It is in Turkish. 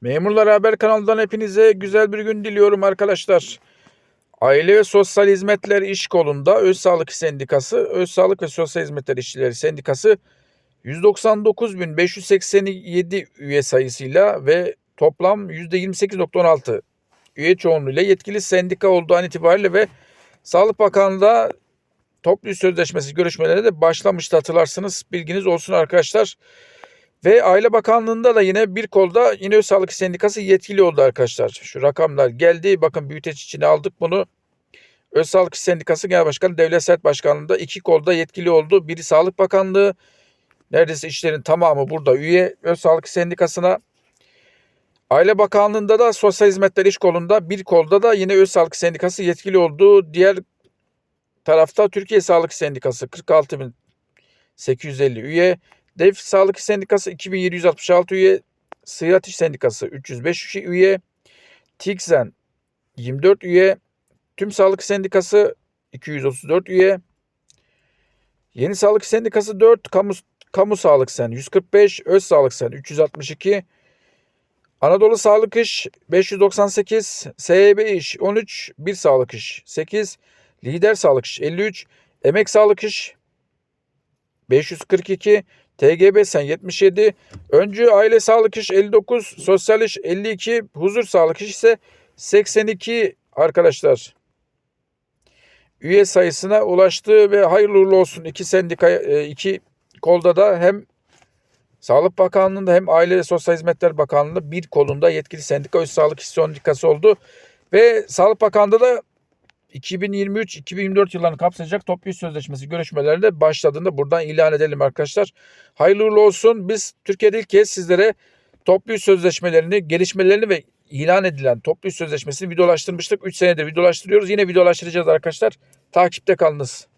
Memurlar Haber kanalından hepinize güzel bir gün diliyorum arkadaşlar. Aile ve Sosyal Hizmetler İş Kolu'nda Öz Sağlık Sendikası, Öz Sağlık ve Sosyal Hizmetler İşçileri Sendikası 199.587 üye sayısıyla ve toplam %28.16 üye çoğunluğuyla yetkili sendika olduğu an itibariyle ve Sağlık Bakanlığı'nda toplu sözleşmesi görüşmelerine de başlamıştı hatırlarsınız. Bilginiz olsun arkadaşlar. Ve Aile Bakanlığı'nda da yine bir kolda Öz Sağlık Sendikası yetkili oldu arkadaşlar. Şu rakamlar geldi. Bakın büyüteç içine aldık bunu. Öz Sağlık Sendikası Genel Başkanı Devlet Sert Başkanlığı'nda iki kolda yetkili oldu. Biri Sağlık Bakanlığı. Neredeyse işlerin tamamı burada üye Öz Sağlık Sendikası'na. Aile Bakanlığı'nda da Sosyal Hizmetler İş Kolu'nda bir kolda da yine Öz Sağlık Sendikası yetkili oldu. Diğer tarafta Türkiye Sağlık Sendikası 46.850 üye. DEF Sağlık Sendikası 2766 üye. Sıhhat İş Sendikası 305 üye. TİKSEN 24 üye. Tüm Sağlık Sendikası 234 üye. Yeni Sağlık Sendikası 4, Kamu, Kamu Sağlık Sen 145, Öz Sağlık Sen 362, Anadolu Sağlık İş 598, SHB İş 13, Bir Sağlık İş 8, Lider Sağlık İş 53, Emek Sağlık İş 542, TGB Sen 77, Öncü Aile Sağlık İş 59, Sosyal İş 52, Huzur Sağlık İş ise 82 arkadaşlar. Üye sayısına ulaştı ve hayırlı uğurlu olsun iki sendika e, iki kolda da hem Sağlık Bakanlığı'nda hem Aile ve Sosyal Hizmetler Bakanlığı'nda bir kolunda yetkili sendika Öz Sağlık İş Sendikası oldu. Ve Sağlık Bakanlığı'nda da 2023-2024 yıllarını kapsayacak toplu iş sözleşmesi görüşmeleri de başladığında buradan ilan edelim arkadaşlar. Hayırlı uğurlu olsun. Biz Türkiye'de ilk kez sizlere toplu iş sözleşmelerini, gelişmelerini ve ilan edilen toplu iş sözleşmesini videolaştırmıştık. 3 senedir videolaştırıyoruz. Yine videolaştıracağız arkadaşlar. Takipte kalınız.